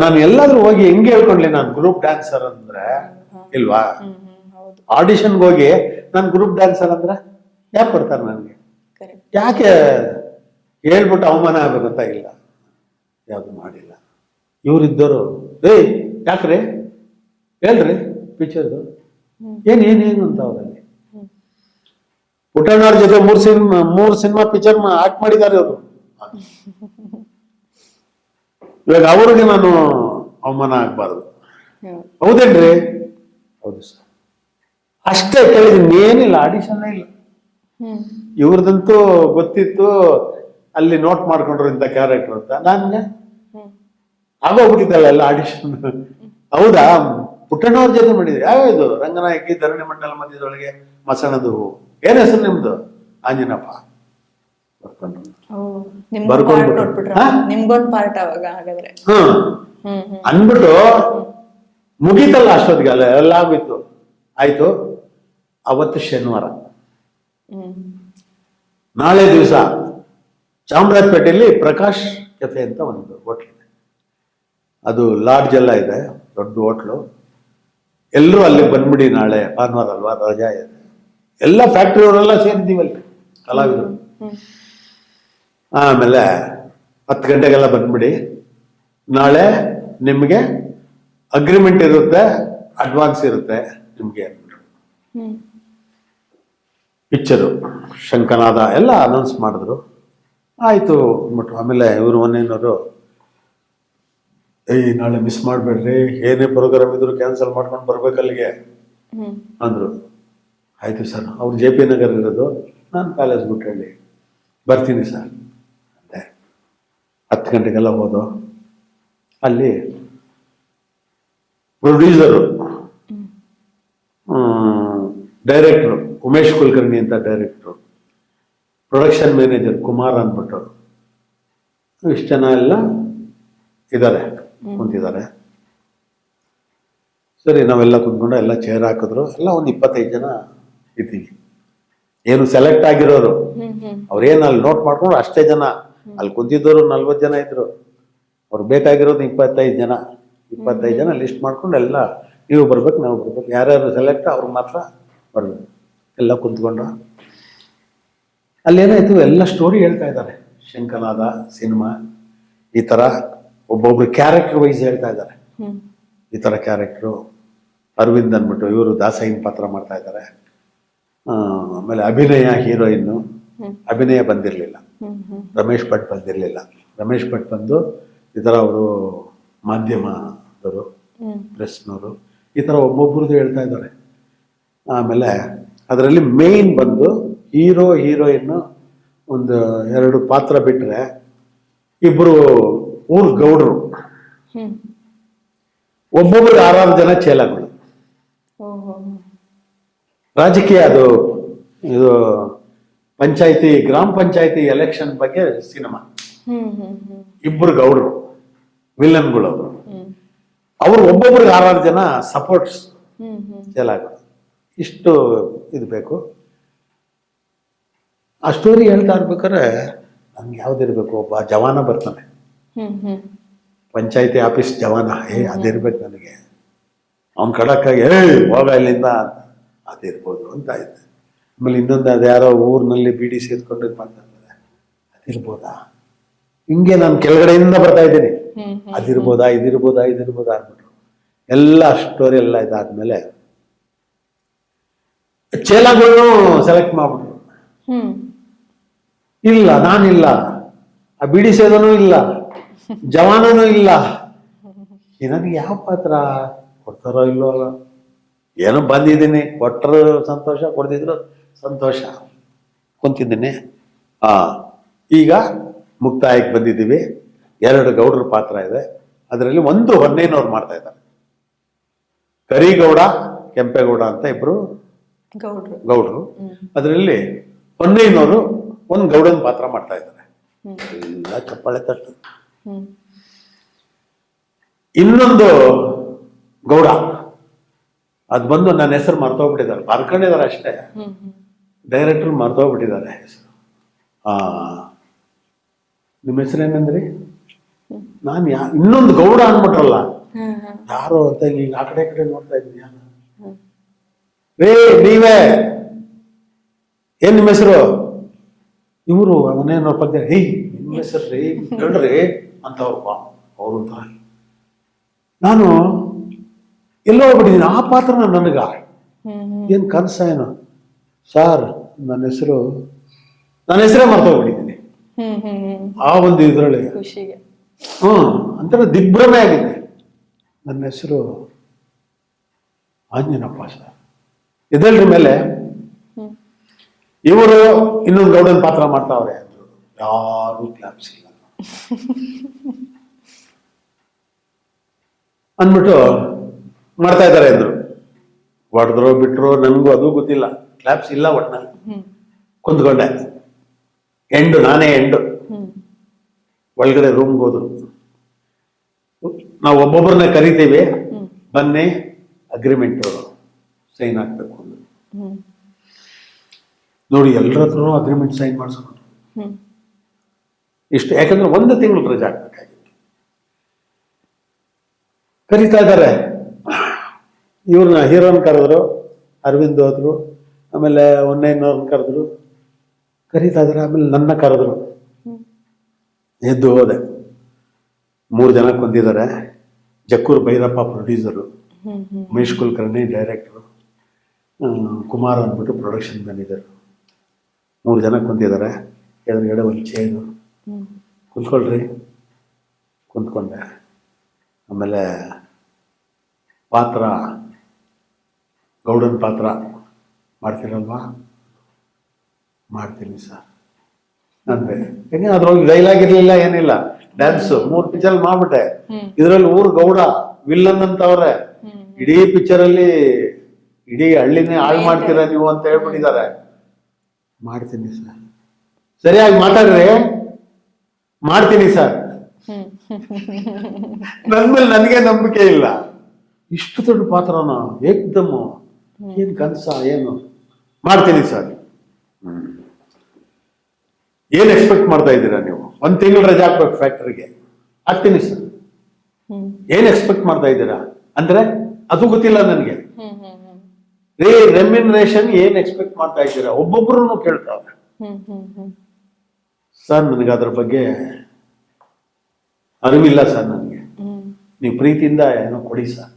S1: ನಾನು ಎಲ್ಲಾದ್ರೂ ಹೋಗಿ ಹೆಂಗೆ ಹೇಳ್ಕೊಂಡ್ಲಿ ನಾನು ಗ್ರೂಪ್ ಡ್ಯಾನ್ಸರ್ ಅಂದ್ರೆ ಇಲ್ವಾ? ಆಡಿಷನ್ಗೆ ಹೋಗಿ ನಾನು ಗ್ರೂಪ್ ಡ್ಯಾನ್ಸರ್ ಅಂದ್ರೆ ಯಾಕೆ ಕೊಡ್ತಾರೆ ನನಗೆ? ಯಾಕೆ ಹೇಳ್ಬಿಟ್ಟು ಅವಮಾನ ಆಗ್ಬೇಕಂತ ಇಲ್ಲ? ಯಾವುದು ಮಾಡಿಲ್ಲ. ಇವರಿದ್ದವರು ಏಯ್ ಯಾಕ್ರಿ? ಹೇಳ್ರಿ ಪಿಕ್ಚರ್ದು ಏನ್ ಏನೇನು ಅಂತ ಅವರಲ್ಲಿ? ಪುಟ್ಟಣ್ಣವ್ರ ಜೊತೆ ಮೂರ್ ಸಿನಿಮಾ ಮೂರ್ ಸಿನಿಮಾ ಪಿಕ್ಚರ್ ಆಕ್ಟ್ ಮಾಡಿದ್ದಾರೆ ಅವರು. ಇವಾಗ ಅವ್ರಿಗೆ ನಾನು ಅವಮಾನ ಆಗ್ಬಾರ್ದು.
S2: ಹೌದು.
S1: ಹೌದೇನ್ರಿ? ಹೌದು ಸರ್. ಅಷ್ಟೇ ಕೇಳಿದೀನಿ ಏನಿಲ್ಲ ಆಡಿಷನ್ ಇಲ್ಲ. ಇವ್ರದಂತೂ ಗೊತ್ತಿತ್ತು ಅಲ್ಲಿ ನೋಟ್ ಮಾಡ್ಕೊಂಡ್ರು ಇಂಥ ಕ್ಯಾರೆಕ್ಟರ್ ಅಂತ.
S2: ನಾನು
S1: ಆಗೋಗ್ಬಿಟ್ಟಿದ್ದಲ್ಲ ಎಲ್ಲ ಆಡಿಷನ್ ಹೌದಾ? ಪುಟ್ಟಣ್ಣವ್ರ ಜೊತೆ ಮಾಡಿದ್ರಿ ಯಾವ್ದು ರಂಗನಾಯಕಿ ಧರಣಿ ಮಂಡಲ ಮಧ್ಯದೊಳಗೆ ಮಸಣದು ಹೂವು ಏನ್ ಹೆಸರು ನಿಮ್ದು? ಆಂಜನಪ್ಪ
S2: ಬರ್ಕೊಂಡು ನಿಮ್ಗೊಂದು. ಪಾರ್ಟ್ ಅವಾಗ ಹಾಗಾದ್ರೆ.
S1: ಹ್ಮ್. ಅಂದ್ಬಿಟ್ಟು ಮುಗೀತಲ್ಲ ಅಷ್ಟೊತ್ತಿಗೆ ಅಲ್ಲ ಎಲ್ಲ ಆಗೋಯ್ತು. ಆಯ್ತು. ಅವತ್ತು ಶನಿವಾರ. ನಾಳೆ ದಿವಸ ಚಾಮರಾಜಪೇಟೆಯಲ್ಲಿ ಪ್ರಕಾಶ್ ಕೆಫೆ ಅಂತ ಒಂದು ಹೋಟ್ಲ್ ಇದೆ. ಅದು ಲಾಡ್ಜ್ ಎಲ್ಲ ಇದೆ ದೊಡ್ಡ ಹೋಟ್ಲು. ಎಲ್ಲರೂ ಅಲ್ಲಿಗೆ ಬಂದ್ಬಿಡಿ ನಾಳೆ ಭಾನುವಾರ ಅಲ್ವಾ? ರಜಾ ಇದೆ. ಎಲ್ಲ ಫ್ಯಾಕ್ಟ್ರಿ ಅವರೆಲ್ಲ ಸೇರಿದ್ದೀವಲ್ಲಿ ಕಲಾವಿದರು. ಆಮೇಲೆ ಹತ್ತು ಗಂಟೆಗೆಲ್ಲ ಬಂದ್ಬಿಡಿ. ನಾಳೆ ನಿಮಗೆ ಅಗ್ರಿಮೆಂಟ್ ಇರುತ್ತೆ ಅಡ್ವಾನ್ಸ್ ಇರುತ್ತೆ ನಿಮಗೆ ಅಂದ್ಬಿಟ್ರು ಪಿಕ್ಚರು ಶಂಕನಾದ ಎಲ್ಲ ಅನೌನ್ಸ್ ಮಾಡಿದ್ರು. ಆಯಿತು ಅಂದ್ಬಿಟ್ರು. ಆಮೇಲೆ ಇವರು ಮನೆಯವರು ಏಯ್ ನಾಳೆ ಮಿಸ್ ಮಾಡಬೇಡ್ರಿ. ಏನೇ ಪ್ರೋಗ್ರಾಮ್ ಇದ್ರು ಕ್ಯಾನ್ಸಲ್ ಮಾಡ್ಕೊಂಡು ಬರ್ಬೇಕು ಅಲ್ಲಿಗೆ
S2: ಹ್ಮ್.
S1: ಅಂದರು. ಆಯಿತು ಸರ್ ಅವ್ರು ಜೆ ಪಿ ನಗರ್ ಇರೋದು ನಾನು ಕಾಲೇಜ್ ಹೇಳಿ ಬರ್ತೀನಿ ಸರ್. ಅಂದೆ. ಹತ್ತು ಗಂಟೆಗೆಲ್ಲ ಹೋದು. ಅಲ್ಲಿ ಪ್ರೊಡ್ಯೂಸರು ಡೈರೆಕ್ಟ್ರು ಉಮೇಶ್ ಕುಲಕರ್ಣಿ ಅಂತ ಡೈರೆಕ್ಟ್ರು ಪ್ರೊಡಕ್ಷನ್ ಮ್ಯಾನೇಜರ್ ಕುಮಾರ್ ಅಂದ್ಬಿಟ್ಟು ಇಷ್ಟು ಜನ ಎಲ್ಲ ಇದ್ದಾರೆ ಕುಂತಿದ್ದಾರೆ ಸರಿ ನಾವೆಲ್ಲ ಕುಂತ್ಕೊಂಡು ಎಲ್ಲ ಚೇರ್ ಹಾಕಿದ್ರು. ಎಲ್ಲ ಒಂದು ಇಪ್ಪತ್ತೈದು ಜನ ಇದ್ದೀವಿ ಏನು ಸೆಲೆಕ್ಟ್ ಆಗಿರೋರು. ಅವ್ರೇನು ಅಲ್ಲಿ ನೋಟ್ ಮಾಡ್ಕೊಂಡು ಅಷ್ಟೇ ಜನ. ಅಲ್ಲಿ ಕುಂತಿದ್ದವರು ನಲ್ವತ್ತು ಜನ ಇದ್ರು. ಅವ್ರು ಬೇಕಾಗಿರೋದು ಇಪ್ಪತ್ತೈದು ಜನ. ಇಪ್ಪತ್ತೈದು ಜನ ಲಿಸ್ಟ್ ಮಾಡ್ಕೊಂಡು ಎಲ್ಲ ನೀವು ಬರ್ಬೇಕು ನಾವು ಬರ್ಬೇಕು. ಯಾರ್ಯಾರು ಸೆಲೆಕ್ಟ್ ಅವ್ರಿಗೆ ಮಾತ್ರ ಬರ್ಬೇಕು. ಎಲ್ಲ ಕುಂತ್ಕೊಂಡ್ರ. ಅಲ್ಲೇನಾಯ್ತು ಎಲ್ಲ ಸ್ಟೋರಿ ಹೇಳ್ತಾ ಇದ್ದಾರೆ. ಶಂಕನಾದ ಸಿನಿಮಾ ಈ ಥರ ಒಬ್ಬೊಬ್ರು ಕ್ಯಾರೆಕ್ಟರ್ ವೈಸ್ ಹೇಳ್ತಾ ಇದ್ದಾರೆ. ಈ ಥರ ಕ್ಯಾರೆಕ್ಟ್ರು ಅರವಿಂದ್ ಅಂದ್ಬಿಟ್ಟು ಇವರು ದಾಸೈನ್ ಪಾತ್ರ ಮಾಡ್ತಾ ಇದ್ದಾರೆ. ಆಮೇಲೆ ಅಭಿನಯ ಹೀರೋಯಿನ್ನು. ಅಭಿನಯ ಬಂದಿರಲಿಲ್ಲ. ರಮೇಶ್ ಭಟ್ ಬಂದಿರಲಿಲ್ಲ. ರಮೇಶ್ ಭಟ್ ಬಂದು ಈ ಥರ ಅವರು ಮಾಧ್ಯಮದವರು ಪ್ರೆಸ್ನವರು ಈ ಥರ ಒಬ್ಬೊಬ್ಬರದ್ದು ಹೇಳ್ತಾ ಇದ್ದಾರೆ. ಆಮೇಲೆ ಅದರಲ್ಲಿ ಮೇಯ್ನ್ ಬಂದು ಹೀರೋ ಹೀರೋಯಿನ್ನು ಒಂದು ಎರಡು ಪಾತ್ರ ಬಿಟ್ಟರೆ ಇಬ್ಬರು ಊರ್ ಗೌಡರು.
S2: ಒಬ್ಬೊಬ್ರಿಗೆ
S1: ಒಬ್ಬೊಬ್ರು ಆರಾರು ಜನ ಚೇಲಗಳು ರಾಜಕೀಯ ಅದು ಇದು ಪಂಚಾಯತಿ ಗ್ರಾಮ ಪಂಚಾಯತಿ ಎಲೆಕ್ಷನ್ ಬಗ್ಗೆ ಸಿನಿಮಾ. ಇಬ್ಬರು ಗೌಡ್ರು ವಿಲನ್ಗಳು ಅವರು. ಅವ್ರು ಒಬ್ಬೊಬ್ರಿಗೆ ಆರಾರು ಜನ ಸಪೋರ್ಟ್ಸ್ ಇಷ್ಟು ಇದು ಬೇಕು. ಆ ಸ್ಟೋರಿ ಹೇಳ್ತಾ ಇರ್ಬೇಕಾದ್ರೆ ನಮ್ಗೆ ಯಾವ್ದಿರ್ಬೇಕು ಒಬ್ಬ ಜವಾನ ಬರ್ತಾನೆ. ಪಂಚಾಯತಿ ಆಫೀಸ್ ಜವಾನ. ಏ ಅದಿರ್ಬೇಕು ನನಗೆ. ಅವ್ನ ಕಡಕ್ಕಾಗಿ ಏ ಹೋಗ ಇಲ್ಲಿಂದ ಅದಿರ್ಬೋದು ಅಂತ ಆಯ್ತು. ಆಮೇಲೆ ಇನ್ನೊಂದು ಅದು ಯಾರೋ ಊರಿನಲ್ಲಿ ಬಿಡಿ ಸೇರ್ಕೊಂಡು ಇರ್ತಾರೆ ಅದಿರ್ಬೋದಾ? ಹಿಂಗೆ ನಾನು ಕೆಳಗಡೆಯಿಂದ ಬರ್ತಾ ಇದ್ದೀನಿ. ಅದಿರ್ಬೋದಾ ಇದಿರ್ಬೋದಾ ಇದಿರ್ಬೋದಾ ಅಂದ್ಬಿಟ್ರು. ಎಲ್ಲ ಸ್ಟೋರಿ ಎಲ್ಲ ಇದಾದ್ಮೇಲೆ ಚೇಲಾಗಳನ್ನು ಸೆಲೆಕ್ಟ್ ಮಾಡ್ಬಿಟ್ರು. ಇಲ್ಲ ನಾನಿಲ್ಲ. ಆ ಬಿಡಿ ಸೇದನು ಇಲ್ಲ. <laughs> ಜವಾನನು ಇಲ್ಲ. ನನಗೆ ಯಾವ ಪಾತ್ರ ಕೊಡ್ತಾರೋ ಇಲ್ಲೋ ಏನೋ ಬಂದಿದ್ದೀನಿ ಕೊಟ್ಟರು ಸಂತೋಷ ಕೊಡ್ದಿದ್ರು ಸಂತೋಷ. ಕುಂತಿದ್ದೀನಿ. ಆ ಈಗ ಮುಕ್ತಾಯಕ್ಕೆ ಬಂದಿದ್ದೀವಿ. ಎರಡು ಗೌಡ್ರ ಪಾತ್ರ ಇದೆ. ಅದರಲ್ಲಿ ಒಂದು ಹೊನ್ನೇನವ್ರು ಮಾಡ್ತಾ ಇದ್ದಾರೆ. ಕರಿಗೌಡ ಕೆಂಪೇಗೌಡ ಅಂತ ಇಬ್ರು
S2: ಗೌಡ್ರು.
S1: ಗೌಡ್ರು. ಅದರಲ್ಲಿ ಹೊನ್ನೇನವರು ಒಂದು ಗೌಡನ ಪಾತ್ರ ಮಾಡ್ತಾ ಇದ್ದಾರೆ. ಎಲ್ಲ ಚಪ್ಪಾಳೆ ತಟ್ಟು. ಇನ್ನೊಂದು ಗೌಡ. ಅದು ಬಂದು ನನ್ನ ಹೆಸರು ಮರ್ತೋಗ್ಬಿಟ್ಟಿದ್ದಾರೆ. ಬರ್ಕೊಂಡಿದ್ದಾರೆ ಅಷ್ಟೇ. ಡೈರೆಕ್ಟ್ರು ಮರ್ತೋಗ್ಬಿಟ್ಟಿದ್ದಾರೆ. ಹೆಸರು ಆ ನಿಮ್ಮ ಹೆಸರು ಏನಂದ್ರಿ? ನಾನು ಯಾ ಇನ್ನೊಂದು ಗೌಡ ಅಂದ್ಬಿಟ್ರಲ್ಲ.
S2: ಹ್ಮ್
S1: ಯಾರು ಅಂತ ಇಲ್ಲಿ ಆ ಕಡೆ ಕಡೆ ನೋಡ್ತಾ ಇದ್ದೀನಿ. ರೇ ನೀವೇ! ಏನ್ ನಿಮ್ಮ ಹೆಸರು? ಇವರು ಅವನೇನೋ ಪದ್ಯ ಹೇ ನಿಮ್ಮ ಹೆಸರು ರೀ <laughs> ಹೇಳ್ರಿ ಅಂತ ಅವ್ರು ಅವರು ನಾನು ಎಲ್ಲೋ ಹೋಗ್ಬಿಟ್ಟಿದ್ದೀನಿ ಆ ಪಾತ್ರನ ನನಗ. ಏನ್ ಕನಸ ಏನು? ಸಾರ್ ನನ್ನ ಹೆಸರು ನನ್ನ ಹೆಸರೇ ಮರ್ತೋಗ್ಬಿಟ್ಟಿದ್ದೀನಿ ಆ ಒಂದು ಇದರಲ್ಲಿ. ಹ್ಮ್ ಅಂತ ದಿಗ್ಭ್ರಮೆ ಆಗಿದೆ. ನನ್ನ ಹೆಸರು ಆಂಜನಪ್ಪ ಸರ್. ಇದಲ್ರಿ ಮೇಲೆ? ಇವರು ಇನ್ನೊಂದು ಗೌಡನ್ ಪಾತ್ರ ಮಾಡ್ತಾವ್ರೆ ಅಂದ್ರು. ಯಾರು ಕ್ಲಾಪ್ಸ್ ಇಲ್ಲ. <laughs> ಅಂದ್ಬಿಟ್ಟು ಮಾಡ್ತಾ ಇದ್ದಾರೆ ಅಂದ್ರು. ಹೊಡೆದ್ರೋ ಬಿಟ್ರು ನನಗೂ ಅದು ಗೊತ್ತಿಲ್ಲ. ಕ್ಲಾಪ್ಸ್ ಇಲ್ಲ ಒಟ್ನಲ್ಲಿ. ಕುಂತ್ಕೊಂಡೆ. ಎಂಡು ನಾನೇ ಎಂಡು ಒಳಗಡೆ ರೂಮ್ಗೆ ಹೋದ್ರು. ನಾವು ಒಬ್ಬೊಬ್ಬರನ್ನ ಕರಿತೀವಿ. ಬನ್ನಿ ಅಗ್ರಿಮೆಂಟ್ ಸೈನ್ ಆಗ್ಬೇಕು ಅಂದ್ರೆ ನೋಡಿ ಎಲ್ಲರ ಹತ್ರನೂ ಅಗ್ರಿಮೆಂಟ್ ಸೈನ್ ಮಾಡಿಸ್ಕೊಂಡು ಇಷ್ಟು ಯಾಕಂದ್ರೆ ಒಂದು ತಿಂಗಳು ರಜೆ ಹಾಕ್ಬೇಕಾಗಿತ್ತು ಕರೀತಾ ಇದ್ದಾರೆ. ಇವ್ರನ್ನ ಹೀರೋನ್ ಕರೆದ್ರು, ಅರವಿಂದ್ ಹೋದ್ರು, ಆಮೇಲೆ ಒನ್ನೈನವ್ರನ್ನ ಕರೆದ್ರು. ಕರೀತಾದ್ರೆ ಆಮೇಲೆ ನನ್ನ ಕರೆದ್ರು. ಎದ್ದು ಹೋದೆ. ಮೂರು ಜನ ಕೊಂದಿದ್ದಾರೆ ಜಕ್ಕೂರ್ ಭೈರಪ್ಪ ಪ್ರೊಡ್ಯೂಸರು ಮಹೇಶ್ ಕುಲಕರ್ಣಿ ಡೈರೆಕ್ಟ್ರು ಕುಮಾರ್ ಅಂದ್ಬಿಟ್ಟು ಪ್ರೊಡಕ್ಷನ್ ಮ್ಯಾನೇಜರ್ ಮೂರು ಜನ ಕುಂತಿದ್ದಾರೆ ಎದುರುಗಡೆ ಒಂದು ಚೇರು ಕುಂತ್ಕೊಳ್ರಿ. ಕುಂತ್ಕೊಂಡೆ. ಆಮೇಲೆ ಪಾತ್ರ ಗೌಡನ್ ಪಾತ್ರ ಮಾಡ್ತೀರಲ್ವಾ? ಮಾಡ್ತೀನಿ ಸರ್. ಅಂದ್ರೆ ಏನೇ ಅದ್ರೊಳಗೆ ಡೈಲಾಗ್ ಇರ್ಲಿಲ್ಲ ಏನಿಲ್ಲ. ಡ್ಯಾನ್ಸ್ ಮೂರ್ ಪಿಕ್ಚರ್ ಮಾಡ್ಬಿಟ್ಟೆ. ಇದ್ರಲ್ಲಿ ಊರ್ ಗೌಡ ವಿಲ್ಲನ್ ಅಂತವ್ರೆ. ಇಡೀ ಪಿಕ್ಚರ್ ಅಲ್ಲಿ ಇಡೀ ಹಳ್ಳಿನೇ ಹಾಳು ಮಾಡ್ತೀರಾ ನೀವು ಅಂತ ಹೇಳ್ಬಿಟ್ಟಿದ್ದಾರೆ. ಮಾಡ್ತೀನಿ ಸರ್. ಸರಿಯಾಗಿ ಮಾತಾಡ್ರಿ. ಮಾಡ್ತೀನಿ ಸರ್.
S2: ನನ್ಮೇಲೆ
S1: ನನ್ ಮೇಲೆ ನನಗೆ ನಂಬಿಕೆ ಇಲ್ಲ. ಇಷ್ಟು ದೊಡ್ಡ ಪಾತ್ರನ? ಏಕ್ದಮ್ಮು. ಏನ್ ಕನಸ ಏನು? ಮಾಡ್ತೀನಿ ಸರ್. ಏನ್ ಎಕ್ಸ್ಪೆಕ್ಟ್ ಮಾಡ್ತಾ ಇದ್ದೀರಾ ನೀವು? ಒಂದ್ ತಿಂಗಳು ರಜೆ ಹಾಕ್ಬೇಕು ಫ್ಯಾಕ್ಟ್ರಿಗೆ ಹಾಕ್ತೀನಿ ಸರ್. ಏನು ಎಕ್ಸ್ಪೆಕ್ಟ್ ಮಾಡ್ತಾ ಇದ್ದೀರಾ? ಅಂದ್ರೆ ಅದು ಗೊತ್ತಿಲ್ಲ ನನಗೆ. ರೇ ರೆಮ್ಯುನರೇಷನ್ ಏನ್ ಎಕ್ಸ್ಪೆಕ್ಟ್ ಮಾಡ್ತಾ ಇದ್ದೀರಾ? ಒಬ್ಬೊಬ್ರು
S2: ಕೇಳ್ತಾರೆ
S1: ಸರ್ ನನಗೆ ಅದ್ರ ಬಗ್ಗೆ ಅರಿವಿಲ್ಲ ಸರ್ ನನಗೆ. ನೀವು ಪ್ರೀತಿಯಿಂದ ಏನೋ ಕೊಡಿ ಸರ್.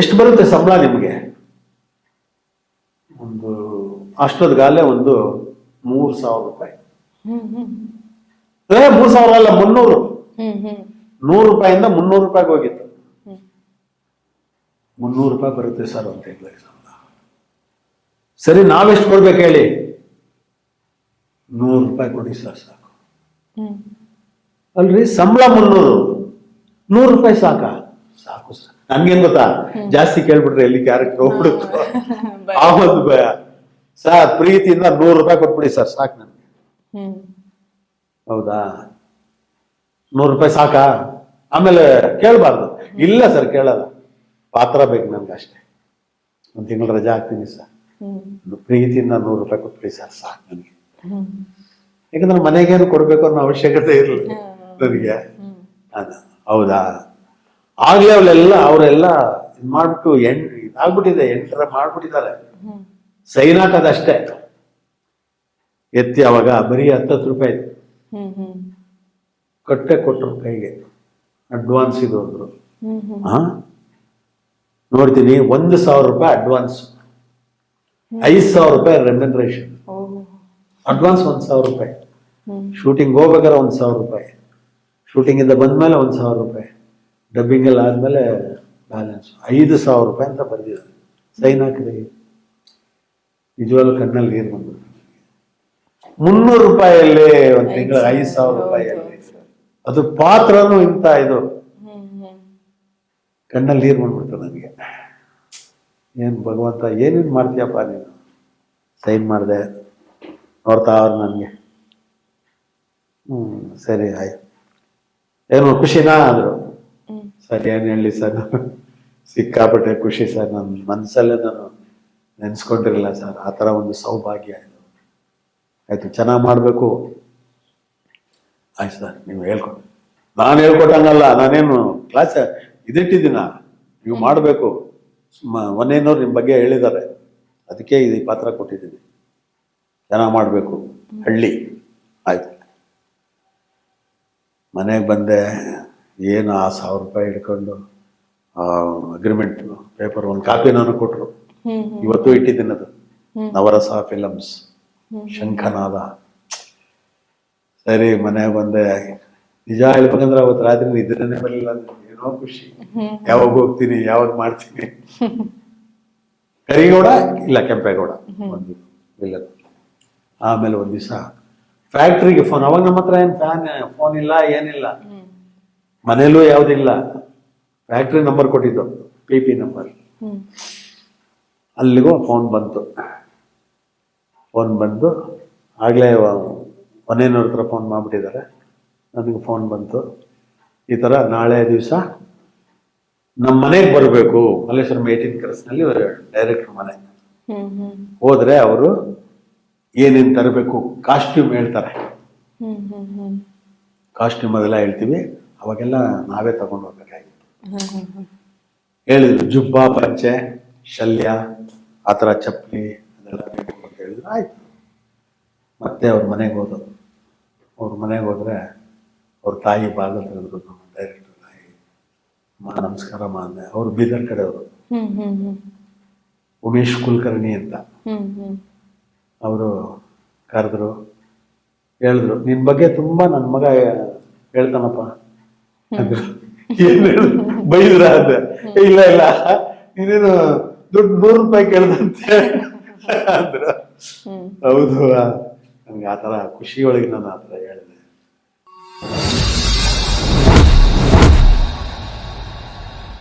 S1: ಎಷ್ಟು ಬರುತ್ತೆ ಸಂಬಳ ನಿಮಗೆ? ಒಂದು ಅಷ್ಟೊದ್ಗಾಲೆ ಒಂದು ಮೂರು ಸಾವಿರ ರೂಪಾಯಿ. ಏ ಮೂರು ಸಾವಿರ ಅಲ್ಲ ಮುನ್ನೂರು. ನೂರು ರೂಪಾಯಿಂದ ಮುನ್ನೂರು ರೂಪಾಯಿಗೆ ಹೋಗಿತ್ತು. ಮುನ್ನೂರು ರೂಪಾಯಿ ಬರುತ್ತೆ ಸರ್ ಅಂತ ತಿಂಗಳಿಗೆ ಸಂಬಳ ಸರಿ ನಾವೆಷ್ಟು ಕೊಡ್ಬೇಕು ಹೇಳಿ? ನೂರು ರೂಪಾಯಿ ಕೊಡಿ ಸರ್ ಸಾಕು. ಅಲ್ರಿ ಸಂಬಳ ಮುನ್ನೂರು. ನೂರು ರೂಪಾಯಿ ಸಾಕಾ? ಸಾಕು ಸರ್. ನನ್ಗೇನ್ ಗೊತ್ತಾ? ಜಾಸ್ತಿ ಕೇಳ್ಬಿಟ್ರೆ ಎಲ್ಲಿ ಕ್ಯಾರೆಕ್ಟರ್ ಹೋಗ್ಬಿಡುತ್ತೆ? <laughs> ಆ ಒಂದು ಭಯ. ಸರ್ ಪ್ರೀತಿಯಿಂದ ನೂರು ರೂಪಾಯಿ ಕೊಟ್ಬಿಡಿ ಸರ್ ಸಾಕು ನನ್ಗೆ. ಹೌದಾ? ನೂರು ರೂಪಾಯಿ ಸಾಕಾ? ಆಮೇಲೆ ಕೇಳಬಾರ್ದು. ಇಲ್ಲ ಸರ್ ಕೇಳಲ್ಲ. ಪಾತ್ರ ಬೇಕು ನನ್ಗೆ ಅಷ್ಟೇ. ಒಂದು ತಿಂಗಳ ರಜಾ ಹಾಕ್ತೀನಿ ಸರ್. ಪ್ರೀತಿಯಿಂದ ನೂರು ರೂಪಾಯಿ ಕೊಟ್ಬಿಡಿ ಸರ್ ಸಾಕು ನನಗೆ. ಯಾಕಂದ್ರೆ ಮನೆಗೇನು ಕೊಡ್ಬೇಕು ಅನ್ನೋ ಅವಶ್ಯಕತೆ ಇರಲಿಲ್ಲ ನನಗೆ. ಹೌದಾ? ಆಗ್ಲೇ ಅವಳೆಲ್ಲ ಅವರೆಲ್ಲ ಇದ್ ಮಾಡ್ಬಿಟ್ಟು ಎಂಟ್ ಇದಾಗ್ಬಿಟ್ಟಿದೆ ಎಂಟರ ಮಾಡ್ಬಿಟ್ಟಿದ್ದಾರೆ. ಸೈನ್ ಹಾಕೋದಷ್ಟೇ ಎತ್ತಿ ಅವಾಗ ಬರೀ ಹತ್ತತ್ತು ರೂಪಾಯಿ ಕಟ್ಟೆ ಕೊಟ್ಟರು ಕೈಗೆ. ಅಡ್ವಾನ್ಸ್ ಇದು ಅಂದ್ರು. ಹಾ ನೋಡ್ತೀನಿ ಒಂದು ಸಾವಿರ ರೂಪಾಯಿ ಅಡ್ವಾನ್ಸ್. ಐದು ಸಾವಿರ ರೂಪಾಯಿ ರೆಮ್ಯುನರೇಷನ್ ಅಡ್ವಾನ್ಸ್ ಒಂದು ಸಾವಿರ ರೂಪಾಯಿ. ಶೂಟಿಂಗ್ ಹೋಗ್ಬೇಕಾದ್ರೆ ಒಂದು ಸಾವಿರ ರೂಪಾಯಿ. ಶೂಟಿಂಗಿಂದ ಬಂದ ಮೇಲೆ ಒಂದು ಸಾವಿರ ರೂಪಾಯಿ. ಡಬ್ಬಿಂಗ್ ಎಲ್ಲ ಆದಮೇಲೆ ಬ್ಯಾಲೆನ್ಸ್ ಐದು ಸಾವಿರ ರೂಪಾಯಿ ಅಂತ ಬರೆದಿದ್ದಾರೆ. ಸೈನ್ ಹಾಕಿದ್ರಿ ನಿಜವಾಗ್ಲೂ ಕಣ್ಣಲ್ಲಿ ನೀರು ಬಂದ್ಬಿಟ್ಟು ಮುನ್ನೂರು ರೂಪಾಯಲ್ಲಿ ಒಂದು ತಿಂಗಳ ಐದು ಸಾವಿರ ರೂಪಾಯಿಯಲ್ಲಿ ಅದು ಪಾತ್ರನೂ ಇಂಥ ಇದು. ಕಣ್ಣಲ್ಲಿ ನೀರು ಬಂದ್ಬಿಡ್ತು ನನಗೆ. ಏನು ಭಗವಂತ, ಏನೇನು ಮಾಡ್ತೀಯಪ್ಪ ನೀನು? ಸೈನ್ ಮಾಡಿದೆ. ನೋಡ್ತಾ ಅವ್ರು ನನಗೆ. ಹ್ಞೂ ಸರಿ, ಆಯ್ತು. ಏನು ಖುಷಿನಾ
S2: ಹ್ಮ್
S1: ಸರ್ ಏನು ಹೇಳಿ ಸರ್ ಸಿಕ್ಕಾಪಟ್ಟೆ ಖುಷಿ ಸರ್. ನನ್ನ ಮನಸ್ಸಲ್ಲೇ ನಾನು ನೆನೆಸ್ಕೊಂಡಿರಲಿಲ್ಲ ಸರ್. ಆ ಥರ ಒಂದು ಸೌಭಾಗ್ಯ ಇದು. ಆಯಿತು, ಚೆನ್ನಾಗಿ ಮಾಡಬೇಕು. ಆಯ್ತು ಸರ್, ನೀವು ಹೇಳ್ಕೊಡಿ. ನಾನು ಹೇಳ್ಕೊಟ್ಟಂಗಲ್ಲ, ನಾನೇನು ಕ್ಲಾಸ್ ಇದಿಟ್ಟಿದ್ದೀನ? ನೀವು ಮಾಡಬೇಕು. ಒಂದೇನೋರು ನಿಮ್ಮ ಬಗ್ಗೆ ಹೇಳಿದ್ದಾರೆ. ಅದಕ್ಕೆ ಇದು ಈ ಪಾತ್ರ ಕೊಟ್ಟಿದ್ದೀನಿ ಚೆನ್ನಾಗಿ ಮಾಡಬೇಕು. ಹಳ್ಳಿ. ಆಯ್ತು. ಮನೆಗೆ ಬಂದೆ ಏನು ಆ ಸಾವಿರ ರೂಪಾಯಿ ಹಿಡ್ಕೊಂಡು ಅಗ್ರಿಮೆಂಟ್ ಪೇಪರ್ ಒಂದು ಕಾಪಿ ನಾನು ಕೊಟ್ಟರು ಇವತ್ತು ಇಟ್ಟಿದ್ದೀನಿ ಅದು. ನವರಸ ಫಿಲಮ್ಸ್ ಶಂಖನಾದ. ಸರಿ ಮನೆಗೆ ಬಂದೆ. ನಿಜ ಹೇಳ್ಬೇಕಂದ್ರೆ ಅವತ್ತು ರಾತ್ರಿ ನಿದ್ರೆನೇ ಬರಲಿಲ್ಲ ಏನೋ ಖುಷಿ. ಯಾವಾಗ ಹೋಗ್ತೀನಿ ಯಾವಾಗ ಮಾಡ್ತೀನಿ? <laughs> ಕರಿಗೌಡ ಇಲ್ಲ ಕೆಂಪೇಗೌಡ? ಒಂದು ಇಲ್ಲ. ಆಮೇಲೆ ಒಂದು ದಿವಸ. ಫ್ಯಾಕ್ಟ್ರಿಗೆ ಫೋನ್ ಅವಾಗ ನಮ್ಮ ಹತ್ರ ಏನು ಫ್ಯಾನ್ ಫೋನ್ ಇಲ್ಲ ಏನಿಲ್ಲ. ಮನೇಲೂ ಯಾವುದಿಲ್ಲ. ಫ್ಯಾಕ್ಟ್ರಿ ನಂಬರ್ ಕೊಟ್ಟಿದ್ದು ಪಿ ಪಿ ನಂಬರ್ ಅಲ್ಲಿಗೂ ಫೋನ್ ಬಂತು. ಫೋನ್ ಬಂದು ಆಗಲೇ ಮನೆಯವ್ರ ಹತ್ರ ಫೋನ್ ಮಾಡಿಬಿಟ್ಟಿದ್ದಾರೆ. ನನಗೆ ಫೋನ್ ಬಂತು. ಈ ಥರ ನಾಳೆ ದಿವಸ ನಮ್ಮ ಮನೆಗೆ ಬರಬೇಕು. ಮಲ್ಲೇಶ್ವರಂ ಏಯ್ಟೀನ್ ಕ್ರಸ್ನಲ್ಲಿ ಡೈರೆಕ್ಟ್ರ್ ಮನೆ. ಹೋದರೆ ಅವರು ಏನೇನು ತರಬೇಕು ಕಾಸ್ಟ್ಯೂಮ್ ಹೇಳ್ತಾರೆ. ಕಾಸ್ಟ್ಯೂಮ್ ಅದೆಲ್ಲ ಹೇಳ್ತೀವಿ. ಅವಾಗೆಲ್ಲ ನಾವೇ ತಗೊಂಡು ಹೋಗ್ಬೇಕಾಗಿತ್ತು. ಹೇಳಿದ್ರು ಜುಬ್ಬ ಪಂಚೆ ಶಲ್ಯ ಆ ಥರ ಚಪ್ಪಲಿ ಅದೆಲ್ಲ ಬೇಕು ಅಂತ ಹೇಳಿದ್ರು. ಆಯ್ತು. ಮತ್ತೆ ಅವ್ರ ಮನೆಗೆ ಹೋದ್ರು. ಅವ್ರ ಮನೆಗೆ ಹೋದ್ರೆ ಅವ್ರ ತಾಯಿ ಬಾಗಿಲು ತೆಗೆದ್ರು ನಮ್ಮ ಡೈರೆಕ್ಟರ್ ತಾಯಿ. ಮಾ ನಮಸ್ಕಾರ ಮಾ ಅಂದೆ. ಅವ್ರು ಬೀದರ್ ಕಡೆಯವರು. ಉಮೇಶ್ ಕುಲಕರ್ಣಿ ಅಂತ. ಅವರು ಕರೆದ್ರು. ಹೇಳಿದ್ರು ನಿನ್ನ ಬಗ್ಗೆ ತುಂಬಾ ನನ್ನ ಮಗ ಹೇಳ್ತಾನಪ್ಪ? ಬೈದ್ರ ಅಂತ ಇಲ್ಲ ಇಲ್ಲ. ನೀನೇನು ದುಡ್ಡು ನೂರು ರೂಪಾಯಿ ಕೇಳ್ದಂತೆ? ಅಂದ್ರ ಹೌದು ನನ್ಗೆ ಆತರ ಖುಷಿಯೊಳಗೆ ನಾನು ಆತರ ಹೇಳಿದೆ.